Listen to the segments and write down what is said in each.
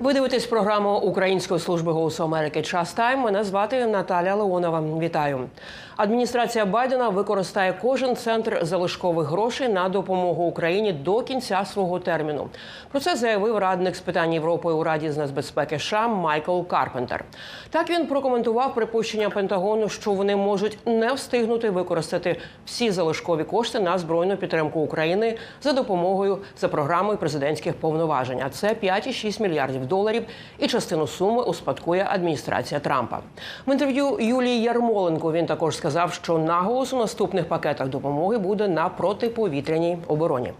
Ви дивитесь програму Української служби голосу Америки Час Тайм. Мене звати Наталя Леонова. Вітаю. Адміністрація Байдена використає кожен центр залишкових грошей на допомогу Україні до кінця свого терміну. Про це заявив радник з питань Європи у Раді з нацбезпеки США Майкл Карпентер. Так він прокоментував припущення Пентагону, що вони можуть не встигнути використати всі залишкові кошти на збройну підтримку України за допомогою за програмою президентських повноважень. А це 5,6 мільярдів доларів, і частину суми успадкує адміністрація Трампа. В інтерв'ю Юлії Ярмоленко він також сказав, що наголос у наступних пакетах допомоги буде на протиповітряній обороні.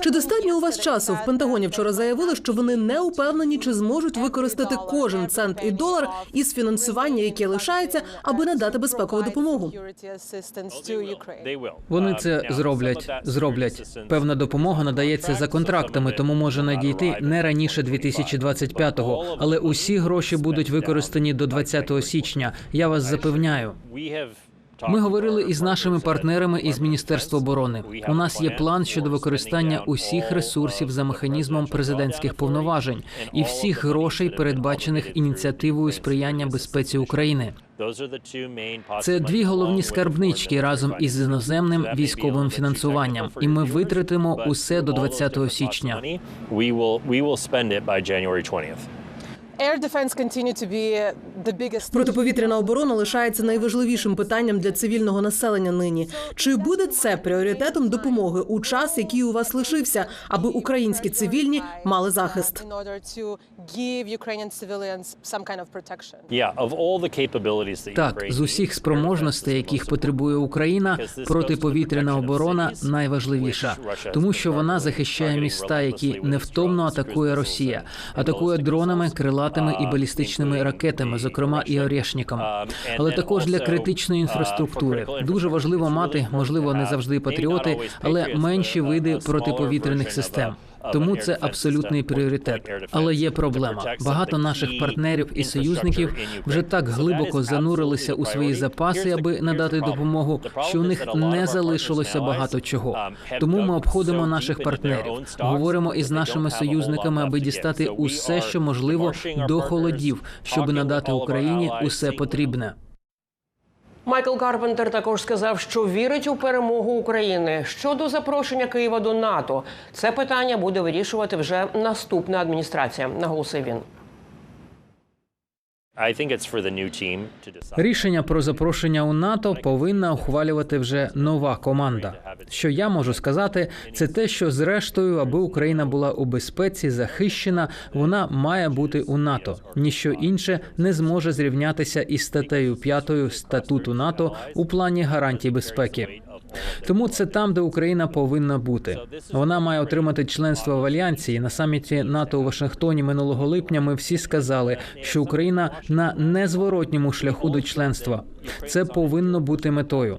Чи достатньо у вас часу? В Пентагоні вчора заявили, що вони не упевнені, чи зможуть використати кожен цент і долар із фінансування, яке лишається, аби надати безпекову допомогу. Вони це зроблять. Зроблять. Певна допомога надається за контрактами, тому може надійти не раніше 2025-го. Але усі гроші будуть використані до 20 січня. Я вас запевняю. Ми говорили із нашими партнерами із Міністерства оборони. У нас є план щодо використання усіх ресурсів за механізмом президентських повноважень і всіх грошей, передбачених ініціативою сприяння безпеці України. Це дві головні скарбнички разом із іноземним військовим фінансуванням, і ми витратимо усе до 20 січня. Протиповітряна оборона лишається найважливішим питанням для цивільного населення нині. Чи буде це пріоритетом допомоги у час, який у вас лишився, аби українські цивільні мали захист? Так, з усіх спроможностей, яких потребує Україна, протиповітряна оборона найважливіша, тому що вона захищає міста, які невтомно атакує Росія, атакує дронами, крилатими і балістичними ракетами, зокрема і орешником, Але також для критичної інфраструктури дуже важливо мати, можливо, не завжди патріоти, але менші види протиповітряних систем. Тому це абсолютний пріоритет. Але є проблема. Багато наших партнерів і союзників вже так глибоко занурилися у свої запаси, аби надати допомогу, що у них не залишилося багато чого. Тому ми обходимо наших партнерів, говоримо із нашими союзниками, аби дістати усе, що можливо, до холодів, щоб надати Україні усе потрібне. Майкл Карпентер також сказав, що вірить у перемогу України щодо запрошення Києва до НАТО. Це питання буде вирішувати вже наступна адміністрація. Наголосив він. Рішення про запрошення у НАТО повинна ухвалювати вже нова команда. Що я можу сказати, це те, що зрештою, аби Україна була у безпеці, захищена, вона має бути у НАТО. Ніщо інше не зможе зрівнятися із статтею 5 статуту НАТО у плані гарантій безпеки. Тому це там, де Україна повинна бути. Вона має отримати членство в альянсі. І на саміті НАТО у Вашингтоні минулого липня ми всі сказали, що Україна на незворотньому шляху до членства. Це повинно бути метою.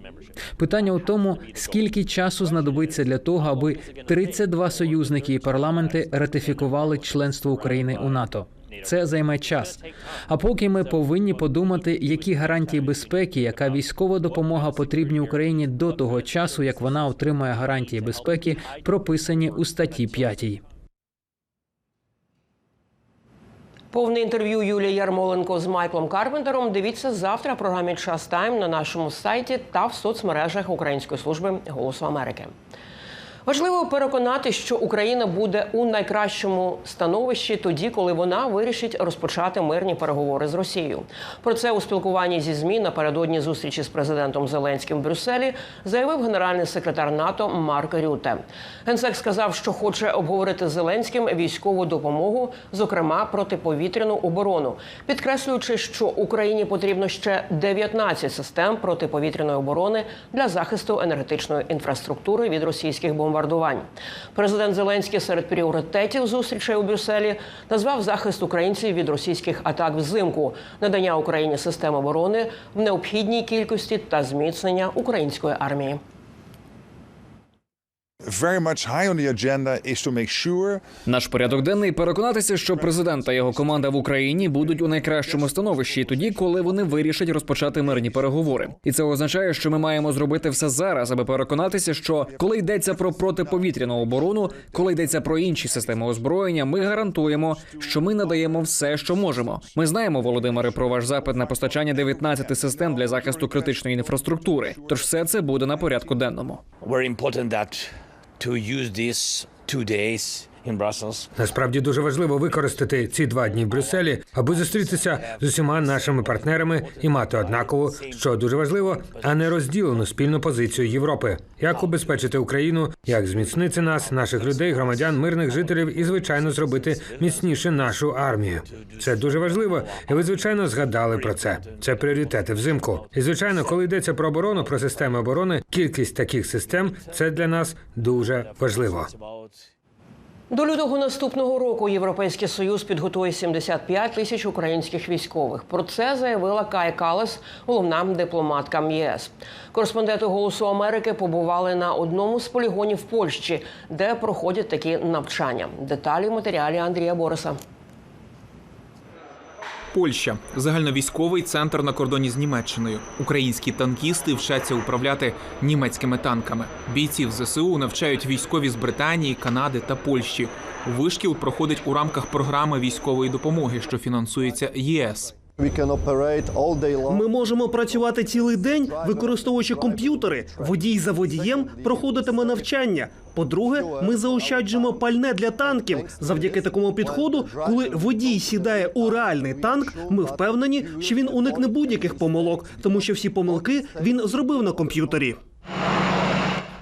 Питання у тому, скільки часу знадобиться для того, аби 32 союзники і парламенти ратифікували членство України у НАТО. Це займе час. А поки ми повинні подумати, які гарантії безпеки, яка військова допомога потрібні Україні до того часу, як вона отримає гарантії безпеки, прописані у статті 5. Повне інтерв'ю Юлії Ярмоленко з Майклом Карпентером. Дивіться завтра в програмі Час Тайм на нашому сайті та в соцмережах Української служби голосу Америки. Важливо переконати, що Україна буде у найкращому становищі тоді, коли вона вирішить розпочати мирні переговори з Росією. Про це у спілкуванні зі змі напередодні зустрічі з президентом Зеленським в Брюсселі заявив генеральний секретар НАТО Марк Рюте. Генсек сказав, що хоче обговорити з Зеленським військову допомогу, зокрема протиповітряну оборону, підкреслюючи, що Україні потрібно ще 19 систем протиповітряної оборони для захисту енергетичної інфраструктури від російських бомбардувань. Президент Зеленський серед пріоритетів зустрічей у Брюсселі назвав захист українців від російських атак взимку, надання Україні систем оборони в необхідній кількості та зміцнення української армії. Наш порядок денний переконатися, що президент та його команда в Україні будуть у найкращому становищі тоді, коли вони вирішать розпочати мирні переговори. І це означає, що ми маємо зробити все зараз, аби переконатися, що коли йдеться про протиповітряну оборону, коли йдеться про інші системи озброєння, ми гарантуємо, що ми надаємо все, що можемо. Ми знаємо, Володимире, про ваш запит на постачання 19 систем для захисту критичної інфраструктури. Тож все це буде на порядку денному. to use this two days Насправді дуже важливо використати ці два дні в Брюсселі, аби зустрітися з усіма нашими партнерами і мати однакову, що дуже важливо, а не розділену спільну позицію Європи. Як убезпечити Україну, як зміцнити нас, наших людей, громадян, мирних жителів і звичайно зробити міцніше нашу армію. Це дуже важливо, і ви звичайно згадали про це. Це пріоритети взимку. І звичайно, коли йдеться про оборону, про системи оборони, кількість таких систем це для нас дуже важливо. До лютого наступного року Європейський Союз підготує 75 тисяч українських військових. Про це заявила Кай Калес, головна дипломатка ЄС. Кореспонденти Голосу Америки побували на одному з полігонів Польщі, де проходять такі навчання. Деталі в матеріалі Андрія Бориса. Польща загальновійськовий центр на кордоні з Німеччиною. Українські танкісти вчаться управляти німецькими танками. Бійців ЗСУ навчають військові з Британії, Канади та Польщі. Вишкіл проходить у рамках програми військової допомоги, що фінансується ЄС. Ми можемо працювати цілий день, використовуючи комп'ютери. Водій за водієм проходитиме навчання. По-друге, ми заощаджуємо пальне для танків. Завдяки такому підходу, коли водій сідає у реальний танк, ми впевнені, що він уникне будь-яких помилок, тому що всі помилки він зробив на комп'ютері.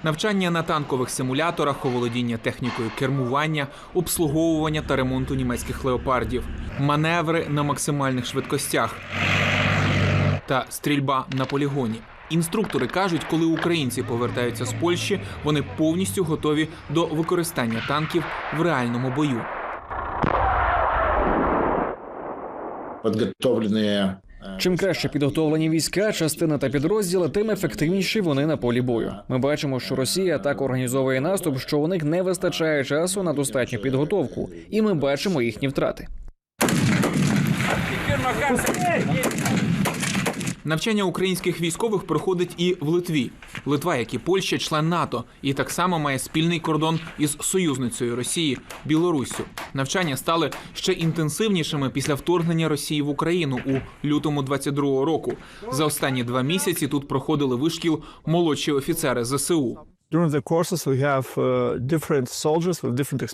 Навчання на танкових симуляторах, оволодіння технікою кермування, обслуговування та ремонту німецьких леопардів, маневри на максимальних швидкостях та стрільба на полігоні. Інструктори кажуть, коли українці повертаються з Польщі, вони повністю готові до використання танків в реальному бою. подготовленные Чим краще підготовлені війська, частина та підрозділи, тим ефективніші вони на полі бою. Ми бачимо, що Росія так організовує наступ, що у них не вистачає часу на достатню підготовку, і ми бачимо їхні втрати. Навчання українських військових проходить і в Литві. Литва, як і Польща, член НАТО, і так само має спільний кордон із союзницею Росії Білоруссю. Навчання стали ще інтенсивнішими після вторгнення Росії в Україну у лютому 22-го року. За останні два місяці тут проходили вишкіл молодші офіцери ЗСУ.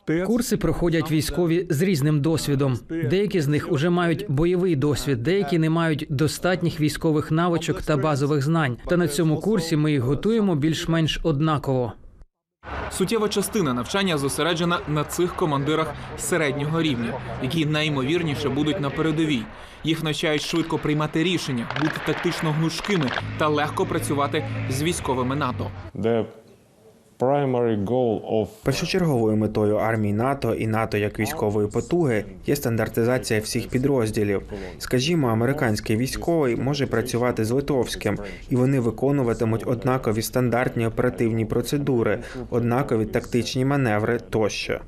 Uh. Курси проходять військові з різним досвідом. Деякі з них уже мають бойовий досвід, деякі не мають достатніх військових навичок та базових знань. Та на цьому курсі ми їх готуємо більш-менш однаково. Суттєва частина навчання зосереджена на цих командирах середнього рівня, які найімовірніше будуть на передовій. Їх навчають швидко приймати рішення, бути тактично гнучкими та легко працювати з військовими НАТО. Першочерговою метою армії НАТО і НАТО як військової потуги є стандартизація всіх підрозділів. Скажімо, американський військовий може працювати з литовським, і вони виконуватимуть однакові стандартні оперативні процедури, однакові тактичні маневри тощо.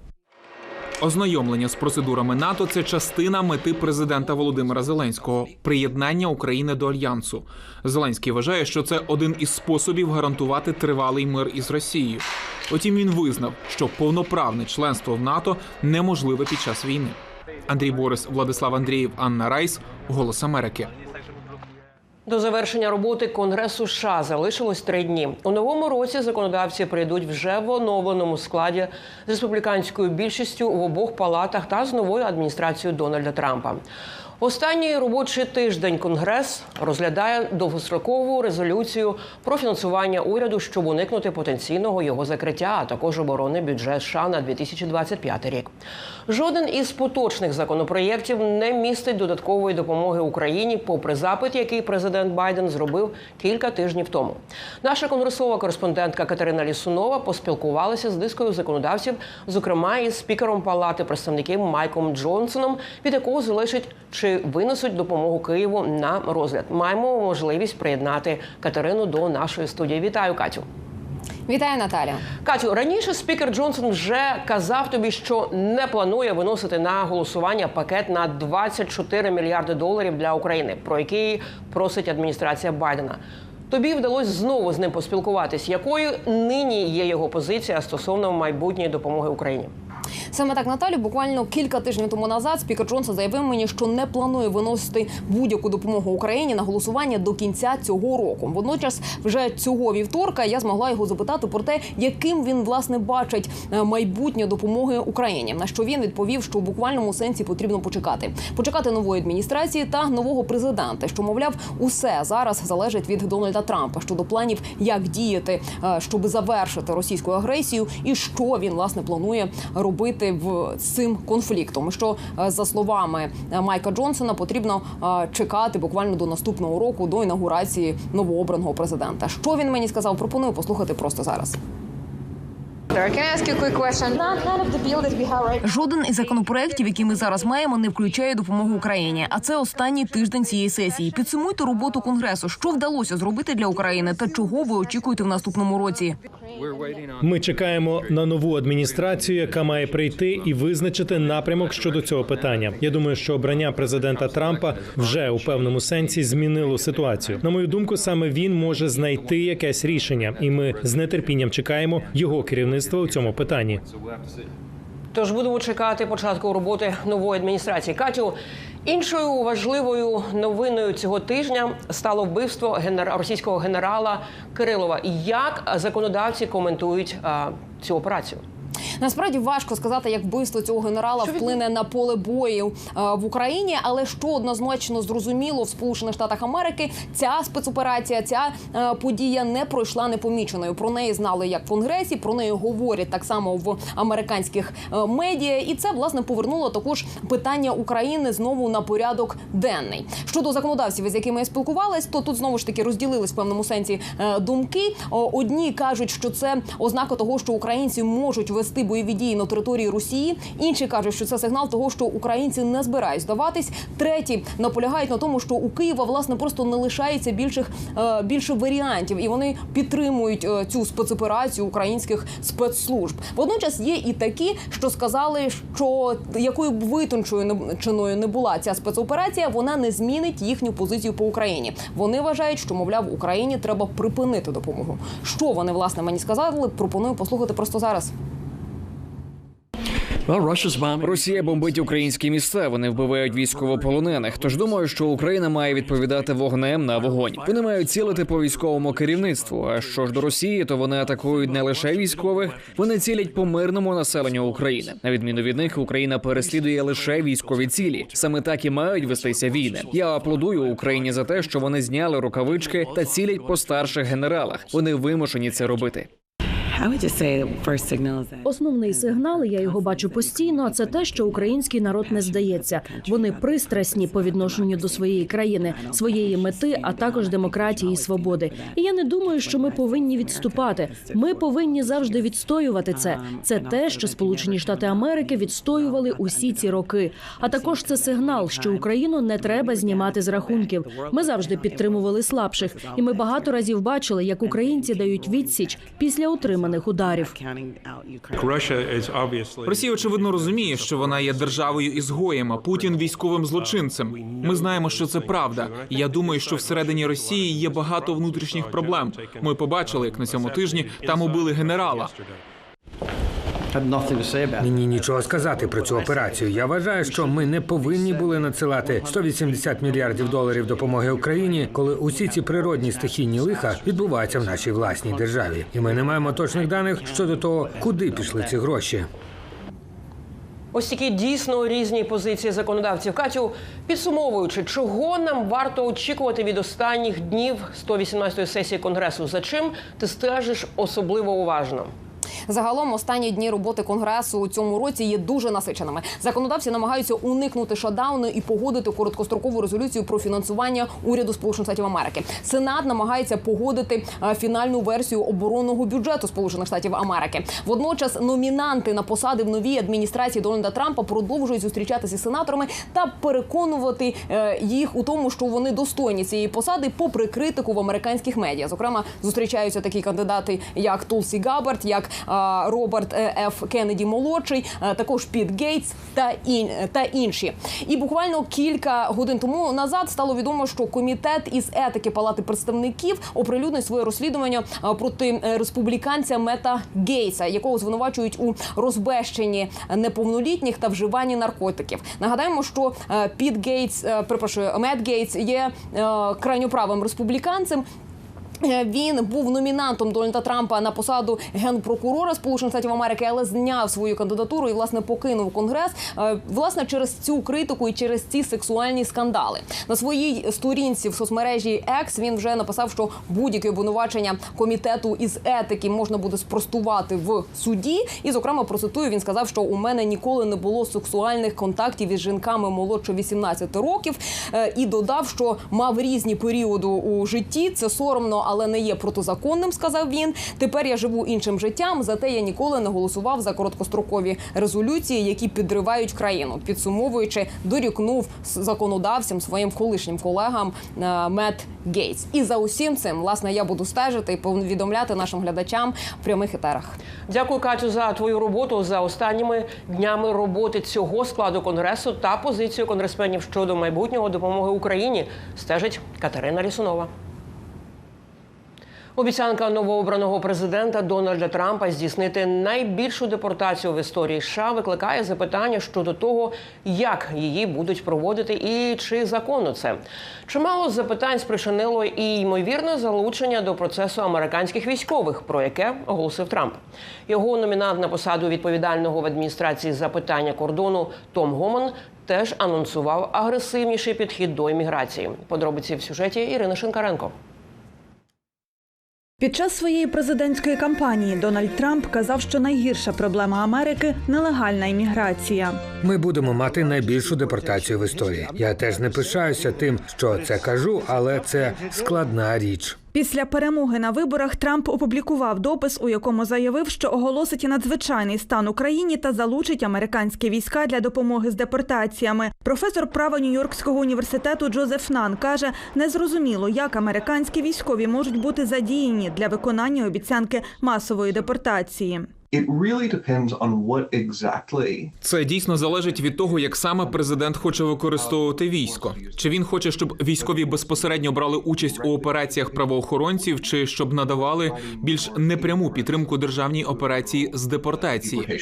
Ознайомлення з процедурами НАТО це частина мети президента Володимира Зеленського приєднання України до альянсу. Зеленський вважає, що це один із способів гарантувати тривалий мир із Росією. Утім, він визнав, що повноправне членство в НАТО неможливе під час війни. Андрій Борис, Владислав Андрієв, Анна Райс, Голос Америки. До завершення роботи Конгресу США залишилось три дні. У новому році законодавці прийдуть вже в оновленому складі з республіканською більшістю в обох палатах та з новою адміністрацією Дональда Трампа. Останній робочий тиждень Конгрес розглядає довгострокову резолюцію про фінансування уряду, щоб уникнути потенційного його закриття, а також оборонний бюджет США на 2025 рік. Жоден із поточних законопроєктів не містить додаткової допомоги Україні, попри запит, який президент Байден зробив кілька тижнів тому. Наша конгресова кореспондентка Катерина Лісунова поспілкувалася з дискою законодавців, зокрема із спікером Палати представників Майком Джонсоном, від якого залежить чи винесуть допомогу Києву на розгляд. Маємо можливість приєднати Катерину до нашої студії. Вітаю, Катю. Вітаю, Наталя. Катю, раніше спікер Джонсон вже казав тобі, що не планує виносити на голосування пакет на 24 мільярди доларів для України, про який просить адміністрація Байдена. Тобі вдалося знову з ним поспілкуватись. Якою нині є його позиція стосовно майбутньої допомоги Україні? Саме так, Наталю, буквально кілька тижнів тому назад спікер Джонсон заявив мені, що не планує виносити будь-яку допомогу Україні на голосування до кінця цього року. Водночас, вже цього вівторка я змогла його запитати про те, яким він власне бачить е, майбутнє допомоги Україні. На що він відповів, що в буквальному сенсі потрібно почекати, почекати нової адміністрації та нового президента. Що мовляв, усе зараз залежить від Дональда Трампа щодо планів, як діяти, е, щоб завершити російську агресію, і що він власне планує робити в з цим конфліктом. Що е, за словами е, Майка Джонсона потрібно е, чекати буквально до наступного року, до інаугурації новообраного президента. Що він мені сказав? Пропоную послухати просто зараз. Жоден із законопроєктів, які ми зараз маємо, не включає допомогу Україні. А це останній тиждень цієї сесії. Підсумуйте роботу конгресу. Що вдалося зробити для України, та чого ви очікуєте в наступному році? Ми чекаємо на нову адміністрацію, яка має прийти і визначити напрямок щодо цього питання. Я думаю, що обрання президента Трампа вже у певному сенсі змінило ситуацію. На мою думку, саме він може знайти якесь рішення, і ми з нетерпінням чекаємо його керівництва у цьому питанні. Тож будемо чекати початку роботи нової адміністрації. Катю, іншою важливою новиною цього тижня стало вбивство генера... російського генерала Кирилова. Як законодавці коментують а, цю операцію? Насправді важко сказати, як вбивство цього генерала вплине на поле бою е, в Україні, але що однозначно зрозуміло в Сполучених Штатах Америки, ця спецоперація, ця е, подія не пройшла непоміченою. Про неї знали як в конгресі, про неї говорять так само в американських е, медіа, і це власне повернуло також питання України знову на порядок денний. Щодо законодавців, з якими я спілкувалась, то тут знову ж таки розділились в певному сенсі думки. Одні кажуть, що це ознака того, що українці можуть вести бойові дії на території Росії. Інші кажуть, що це сигнал того, що українці не збирають здаватись. Треті наполягають на тому, що у Києва власне просто не лишається більших е, більше варіантів, і вони підтримують е, цю спецоперацію українських спецслужб. Водночас є і такі, що сказали, що якою б витонченою не була ця спецоперація, вона не змінить їхню позицію по Україні. Вони вважають, що мовляв Україні треба припинити допомогу. Що вони власне мені сказали? Пропоную послухати просто зараз. Росія бомбить українські міста. Вони вбивають військовополонених. Тож думаю, що Україна має відповідати вогнем на вогонь. Вони мають цілити по військовому керівництву. А що ж до Росії, то вони атакують не лише військових, вони цілять по мирному населенню України. На відміну від них, Україна переслідує лише військові цілі. Саме так і мають вестися війни. Я аплодую Україні за те, що вони зняли рукавички та цілять по старших генералах. Вони вимушені це робити. Основний сигнал, я його бачу постійно. Це те, що український народ не здається. Вони пристрасні по відношенню до своєї країни, своєї мети, а також демократії і свободи. І я не думаю, що ми повинні відступати. Ми повинні завжди відстоювати це. Це те, що Сполучені Штати Америки відстоювали усі ці роки. А також це сигнал, що Україну не треба знімати з рахунків. Ми завжди підтримували слабших, і ми багато разів бачили, як українці дають відсіч після утриманих ударів. Росія очевидно розуміє, що вона є державою ізгоєм, а Путін військовим злочинцем. Ми знаємо, що це правда. І я думаю, що всередині Росії є багато внутрішніх проблем. Ми побачили, як на цьому тижні там убили генерала. Мені нічого сказати про цю операцію. Я вважаю, що ми не повинні були надсилати 180 мільярдів доларів допомоги Україні, коли усі ці природні стихійні лиха відбуваються в нашій власній державі, і ми не маємо точних даних щодо того, куди пішли ці гроші. Ось такі дійсно різні позиції законодавців. Катю, підсумовуючи, чого нам варто очікувати від останніх днів 118-ї сесії конгресу? За чим ти стежиш особливо уважно? Загалом останні дні роботи конгресу у цьому році є дуже насиченими. Законодавці намагаються уникнути шатдауну і погодити короткострокову резолюцію про фінансування уряду Сполучених Штатів Америки. Сенат намагається погодити е, фінальну версію оборонного бюджету Сполучених Штатів Америки. Водночас номінанти на посади в новій адміністрації Дональда Трампа продовжують зустрічатися з сенаторами та переконувати е, їх у тому, що вони достойні цієї посади, попри критику в американських медіа. Зокрема, зустрічаються такі кандидати, як Тулсі Габбард, як Роберт е, Ф. Кеннеді молодший, е, також Піт Гейтс та ін та інші. І буквально кілька годин тому назад стало відомо, що комітет із етики Палати представників оприлюднив своє розслідування е, проти республіканця Мета Гейтса, якого звинувачують у розбещенні неповнолітніх та вживанні наркотиків. Нагадаємо, що Піт Гейтс, перепрошую, Мет Гейтс є крайньоправим республіканцем. Е, Він був номінантом Дональда Трампа на посаду генпрокурора Сполучених Штатів Америки, але зняв свою кандидатуру і власне покинув конгрес. е, Власне, через цю критику і через ці сексуальні скандали на своїй сторінці в соцмережі X він вже написав, що будь-яке обвинувачення комітету із етики можна буде спростувати в суді. І, зокрема, процитую, він сказав, що у мене ніколи не було сексуальних контактів із жінками молодше 18 років. Е, І додав, що мав різні періоди у житті. Це соромно, але не є протизаконним. Сказав він. Тепер я живу іншим життям. Зате я ніколи не голосував за короткострокові резолюції, які підривають країну. Підсумовуючи, дорікнув законодавцям своїм колишнім колегам е, Мет Гейтс. І за усім цим, власне, я буду стежити і повідомляти нашим глядачам в прямих етерах. Дякую, Катю, за твою роботу за останніми днями роботи цього складу конгресу та позицію конгресменів щодо майбутнього допомоги Україні. Стежить Катерина Лісунова. Обіцянка новообраного президента Дональда Трампа здійснити найбільшу депортацію в історії США викликає запитання щодо того, як її будуть проводити і чи законно це. Чимало запитань спричинило і ймовірне залучення до процесу американських військових, про яке оголосив Трамп. Його номінант на посаду відповідального в адміністрації за питання кордону Том Гоман теж анонсував агресивніший підхід до імміграції. Подробиці в сюжеті Ірини Шинкаренко. Під час своєї президентської кампанії Дональд Трамп казав, що найгірша проблема Америки нелегальна імміграція. Ми будемо мати найбільшу депортацію в історії. Я теж не пишаюся тим, що це кажу, але це складна річ. Після перемоги на виборах Трамп опублікував допис, у якому заявив, що оголосить надзвичайний стан Україні та залучить американські війська для допомоги з депортаціями. Професор права Нью-Йоркського університету Джозеф Нан каже, незрозуміло, як американські військові можуть бути задіяні для виконання обіцянки масової депортації. It really depends on what exactly Це дійсно залежить від того, як саме президент хоче використовувати військо. Чи він хоче, щоб військові безпосередньо брали участь у операціях правоохоронців, чи щоб надавали більш непряму підтримку державній операції з депортації?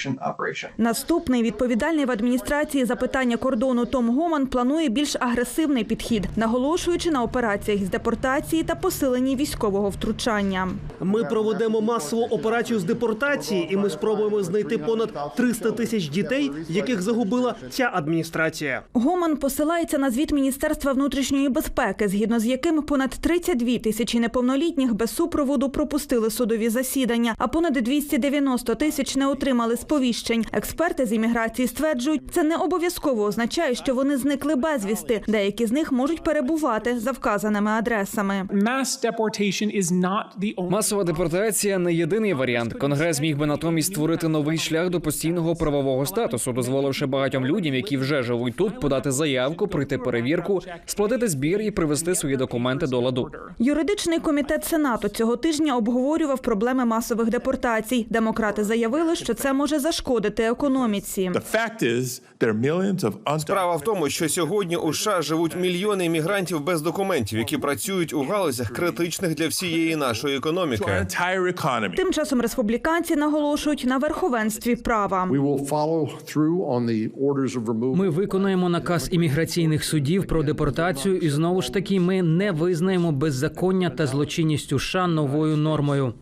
Наступний відповідальний в адміністрації за питання кордону Том Гоман планує більш агресивний підхід, наголошуючи на операціях з депортації та посиленні військового втручання. Ми проведемо масову операцію з депортації, і ми спробуємо знайти понад 300 тисяч дітей, яких загубила ця адміністрація. Гоман посилається на звіт Міністерства внутрішньої безпеки, згідно з яким понад 32 тисячі неповнолітніх без супроводу пропустили судові засідання, а понад 290 тисяч не отримали сповіщень. Експерти з імміграції стверджують, це не обов'язково означає, що вони зникли безвісти. Деякі з них можуть перебувати за вказаними адресами. Масова депортація не єдиний варіант. Конгрес міг би натомість створити новий шлях до постійного правового статусу, дозволивши багатьом людям, які вже живуть тут, подати заявку, пройти перевірку, сплатити збір і привести свої документи до ладу. Юридичний комітет Сенату цього тижня обговорював проблеми масових депортацій. Демократи заявили, що це може зашкодити економіці. Справа в тому, що сьогодні у США живуть мільйони іммігрантів без документів, які працюють у галузях критичних для всієї нашої економіки. Тим часом республіканці наголошують на верховенстві права. Ми виконаємо наказ імміграційних судів про депортацію, і знову ж таки ми не визнаємо беззаконня та злочинність у США новою нормою.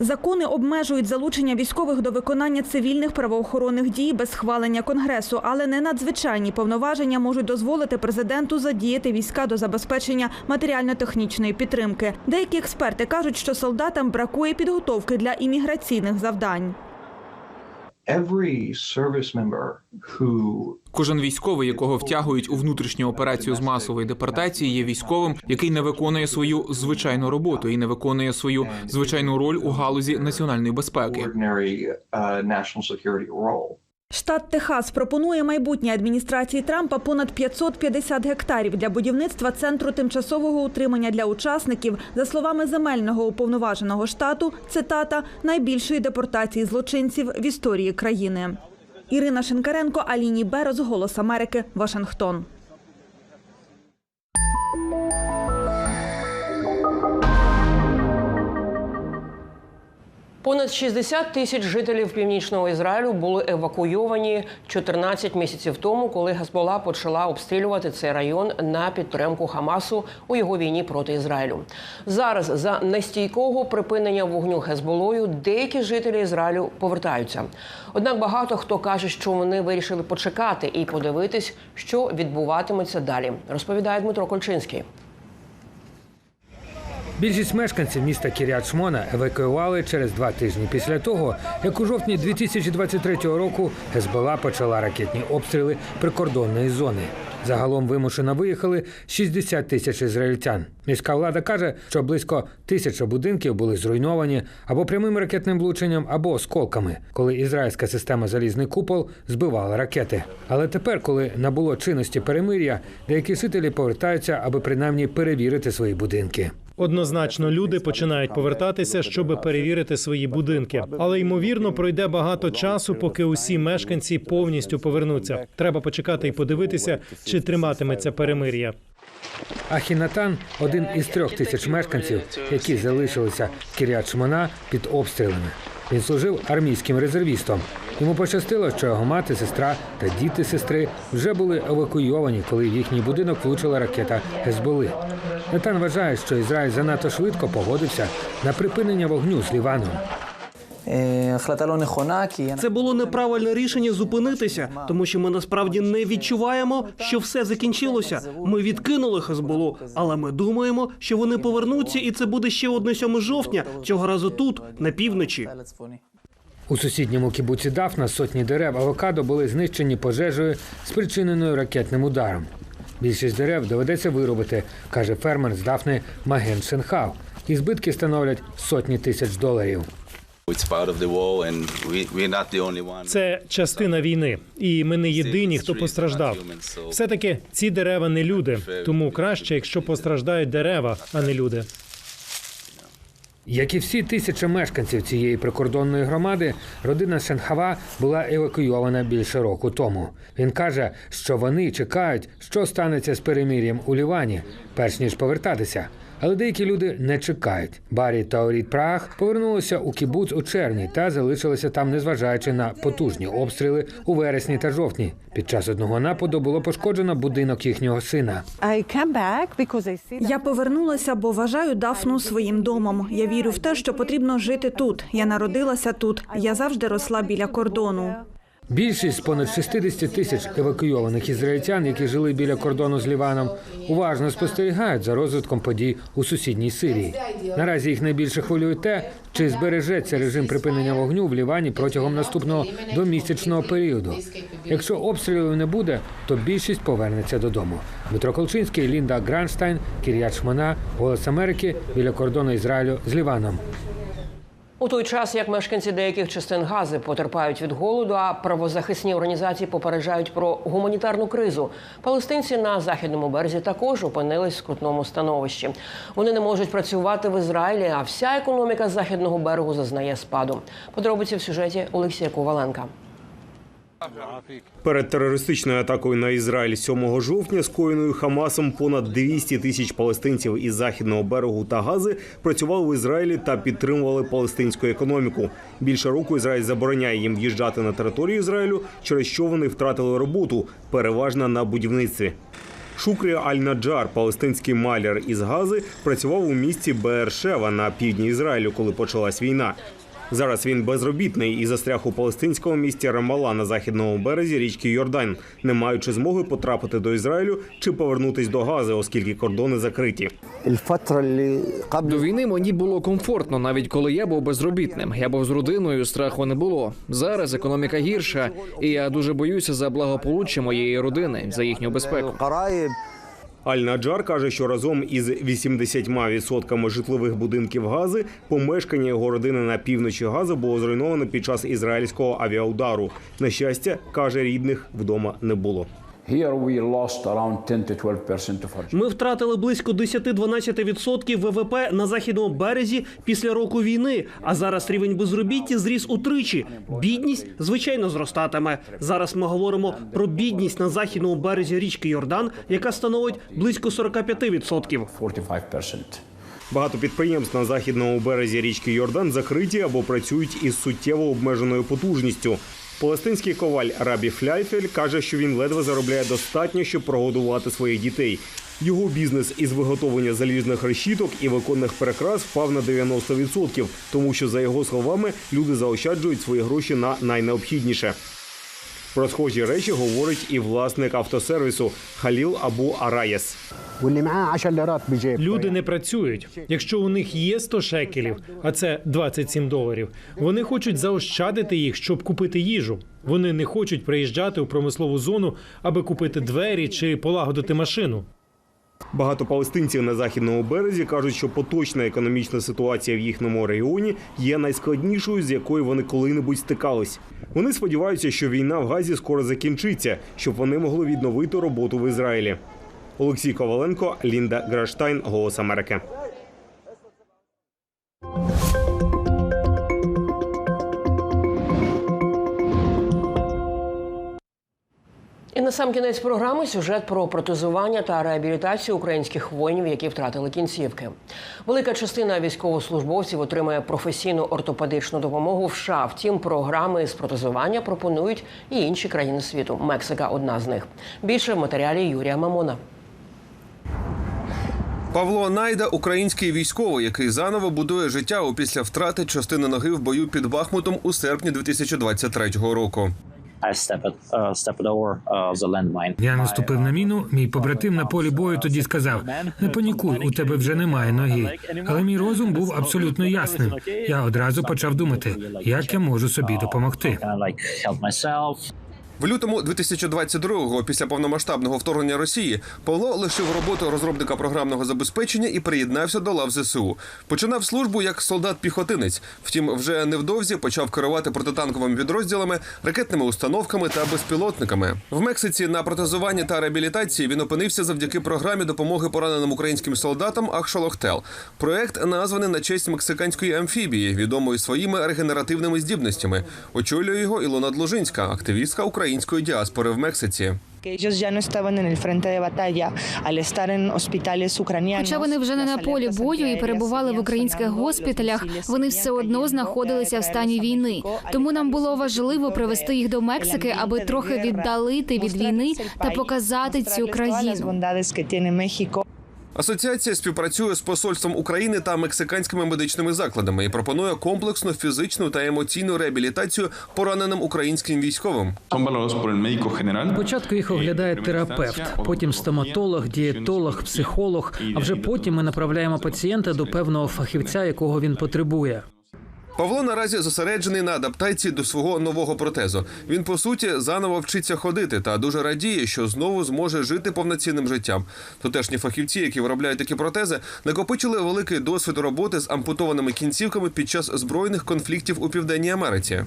Закони обмежують залучення військових до виконання цивільних правоохоронних дій без схвалення конгресу, але не надзвичайні повноваження можуть дозволити президенту задіяти війська до забезпечення матеріально-технічної підтримки. Деякі експерти кажуть, що солдатам бракує підготовки для імміграційних операційних завдань. Кожен військовий, якого втягують у внутрішню операцію з масової депортації, є військовим, який не виконує свою звичайну роботу і не виконує свою звичайну роль у галузі національної безпеки. Штат Техас пропонує майбутній адміністрації Трампа понад 550 гектарів для будівництва центру тимчасового утримання для учасників, за словами земельного уповноваженого штату, цитата найбільшої депортації злочинців в історії країни. Ірина Шинкаренко, Аліні Берез, Голос Америки, Вашингтон. Понад 60 тисяч жителів північного Ізраїлю були евакуйовані 14 місяців тому, коли Гезбола почала обстрілювати цей район на підтримку Хамасу у його війні проти Ізраїлю. Зараз за нестійкого припинення вогню Гезболою деякі жителі Ізраїлю повертаються. Однак багато хто каже, що вони вирішили почекати і подивитись, що відбуватиметься далі. Розповідає Дмитро Кольчинський. Більшість мешканців міста Кірят Шмона евакуювали через два тижні після того, як у жовтні 2023 року Гезбола почала ракетні обстріли прикордонної зони. Загалом вимушено виїхали 60 тисяч ізраїльтян. Міська влада каже, що близько тисяча будинків були зруйновані або прямим ракетним влученням, або осколками, коли ізраїльська система залізний купол збивала ракети. Але тепер, коли набуло чинності перемир'я, деякі жителі повертаються, аби принаймні перевірити свої будинки. Однозначно, люди починають повертатися, щоб перевірити свої будинки. Але ймовірно, пройде багато часу, поки усі мешканці повністю повернуться. Треба почекати і подивитися, чи триматиметься перемир'я. Ахінатан один із трьох тисяч мешканців, які залишилися в Кірят під обстрілами. Він служив армійським резервістом. Йому пощастило, що його мати, сестра та діти сестри вже були евакуйовані, коли в їхній будинок влучила ракета Гезболи. Натан вважає, що Ізраїль занадто швидко погодився на припинення вогню з Ліваном. Це було неправильне рішення зупинитися, тому що ми насправді не відчуваємо, що все закінчилося. Ми відкинули Хезболу, але ми думаємо, що вони повернуться, і це буде ще одне 7 жовтня. Цього разу тут, на півночі. У сусідньому кібуці Дафна сотні дерев авокадо були знищені пожежею, спричиненою ракетним ударом. Більшість дерев доведеться виробити, каже фермер з Дафни Маген Шенхав. І збитки становлять сотні тисяч доларів. Це частина війни, і ми не єдині, хто постраждав. Все таки ці дерева не люди, тому краще, якщо постраждають дерева, а не люди. Як і всі тисячі мешканців цієї прикордонної громади, родина Шенхава була евакуйована більше року тому. Він каже, що вони чекають, що станеться з перемір'ям у Лівані, перш ніж повертатися. Але деякі люди не чекають. Барі та Орід Прах повернулися у кібуц у червні та залишилися там, незважаючи на потужні обстріли у вересні та жовтні. Під час одного нападу було пошкоджено будинок їхнього сина. Я повернулася, бо вважаю Дафну своїм домом. Я вірю в те, що потрібно жити тут. Я народилася тут. Я завжди росла біля кордону. Більшість понад 60 тисяч евакуйованих ізраїльтян, які жили біля кордону з Ліваном, уважно спостерігають за розвитком подій у сусідній Сирії. Наразі їх найбільше хвилює те, чи збережеться режим припинення вогню в Лівані протягом наступного двомісячного періоду. Якщо обстрілів не буде, то більшість повернеться додому. Дмитро Колчинський, Лінда Гранштайн, Кір'ят Шмана, Голос Америки біля кордону Ізраїлю з Ліваном. У той час, як мешканці деяких частин Гази потерпають від голоду, а правозахисні організації попереджають про гуманітарну кризу, палестинці на західному березі також опинились в скрутному становищі. Вони не можуть працювати в Ізраїлі, а вся економіка західного берегу зазнає спаду. Подробиці в сюжеті Олексія Коваленка. Перед терористичною атакою на Ізраїль 7 жовтня, скоєною Хамасом, понад 200 тисяч палестинців із західного берегу та Гази працювали в Ізраїлі та підтримували палестинську економіку. Більше року Ізраїль забороняє їм в'їжджати на територію Ізраїлю, через що вони втратили роботу, переважно на будівництві. Шукрі Аль-Наджар, палестинський маляр із Гази, працював у місті Беершева на півдні Ізраїлю, коли почалась війна. Зараз він безробітний і застряг у палестинському місті Рамала на західному березі річки Йордан, не маючи змоги потрапити до Ізраїлю чи повернутись до Гази, оскільки кордони закриті. До війни мені було комфортно, навіть коли я був безробітним. Я був з родиною, страху не було. Зараз економіка гірша, і я дуже боюся за благополуччя моєї родини, за їхню безпеку. Аль-Наджар каже, що разом із 80% житлових будинків Гази помешкання його родини на півночі Гази було зруйновано під час ізраїльського авіаудару. На щастя, каже, рідних вдома не було. Ми втратили близько 10-12% ВВП на західному березі після року війни. А зараз рівень безробіття зріс утричі. Бідність звичайно зростатиме. Зараз ми говоримо про бідність на західному березі річки Йордан, яка становить близько 45%. Багато підприємств на західному березі річки Йордан закриті або працюють із суттєво обмеженою потужністю. Палестинський коваль Рабі Фляйфель каже, що він ледве заробляє достатньо, щоб прогодувати своїх дітей. Його бізнес із виготовлення залізних решіток і виконних перекрас впав на 90%, тому що, за його словами, люди заощаджують свої гроші на найнеобхідніше. Про схожі речі говорить і власник автосервісу Халіл Абу Араєс. Люди не працюють. Якщо у них є 100 шекелів, а це 27 доларів, вони хочуть заощадити їх, щоб купити їжу. Вони не хочуть приїжджати у промислову зону, аби купити двері чи полагодити машину. Багато палестинців на західному березі кажуть, що поточна економічна ситуація в їхньому регіоні є найскладнішою, з якою вони коли-небудь стикались. Вони сподіваються, що війна в Газі скоро закінчиться, щоб вони могли відновити роботу в Ізраїлі. Олексій Коваленко, Лінда Граштайн, Голос Америки. На сам кінець програми сюжет про протезування та реабілітацію українських воїнів, які втратили кінцівки. Велика частина військовослужбовців отримає професійну ортопедичну допомогу в США. Втім, програми з протезування пропонують і інші країни світу. Мексика одна з них. Більше в матеріалі Юрія Мамона. Павло Найда український військовий, який заново будує життя опісля втрати частини ноги в бою під Бахмутом у серпні 2023 року. Я наступив на міну. Мій побратим на полі бою тоді сказав: не панікуй, у тебе вже немає ноги. Але мій розум був абсолютно ясним. Я одразу почав думати, як я можу собі допомогти. В лютому 2022-го, після повномасштабного вторгнення Росії, Павло лишив роботу розробника програмного забезпечення і приєднався до лав ЗСУ. Починав службу як солдат-піхотинець. Втім, вже невдовзі почав керувати протитанковими підрозділами, ракетними установками та безпілотниками. В Мексиці на протезуванні та реабілітації він опинився завдяки програмі допомоги пораненим українським солдатам Ахшалохтел. Проект названий на честь мексиканської амфібії, відомої своїми регенеративними здібностями. Очолює його Ілона Длужинська, активістка української діаспори в Мексиці. Хоча вони вже не на полі бою і перебували в українських госпіталях, вони все одно знаходилися в стані війни. Тому нам було важливо привести їх до Мексики, аби трохи віддалити від війни та показати цю країну. Асоціація співпрацює з посольством України та мексиканськими медичними закладами і пропонує комплексну фізичну та емоційну реабілітацію пораненим українським військовим. Спочатку їх оглядає терапевт, потім стоматолог, дієтолог, психолог. А вже потім ми направляємо пацієнта до певного фахівця, якого він потребує. Павло наразі зосереджений на адаптації до свого нового протезу. Він по суті заново вчиться ходити та дуже радіє, що знову зможе жити повноцінним життям. Тутешні фахівці, які виробляють такі протези, накопичили великий досвід роботи з ампутованими кінцівками під час збройних конфліктів у південній Америці.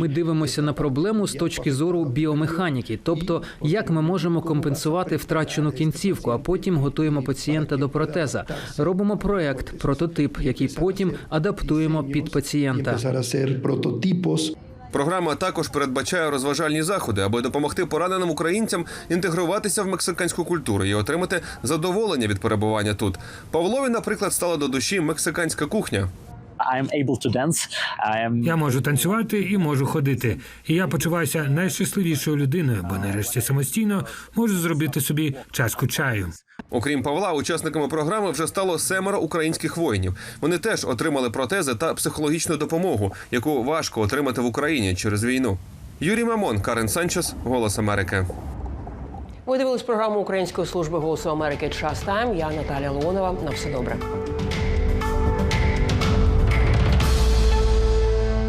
Ми дивимося на проблему з точки зору біомеханіки, тобто як ми можемо компенсувати втрачену кінцівку, а потім готуємо пацієнта до протеза. Робимо проект, прототип, який потім адаптуємо під пацієнта. Програма також передбачає розважальні заходи, аби допомогти пораненим українцям інтегруватися в мексиканську культуру і отримати задоволення від перебування тут. Павлові, наприклад, стала до душі мексиканська кухня. Я можу танцювати і можу ходити. І я почуваюся найщасливішою людиною, бо нарешті самостійно можу зробити собі чашку чаю. Окрім Павла, учасниками програми вже стало семеро українських воїнів. Вони теж отримали протези та психологічну допомогу, яку важко отримати в Україні через війну. Юрій Мамон, Карен Санчес, Голос Америки. Ви дивились програму Української служби голосу Америки Час Тайм. Я Наталя Леонова. На все добре.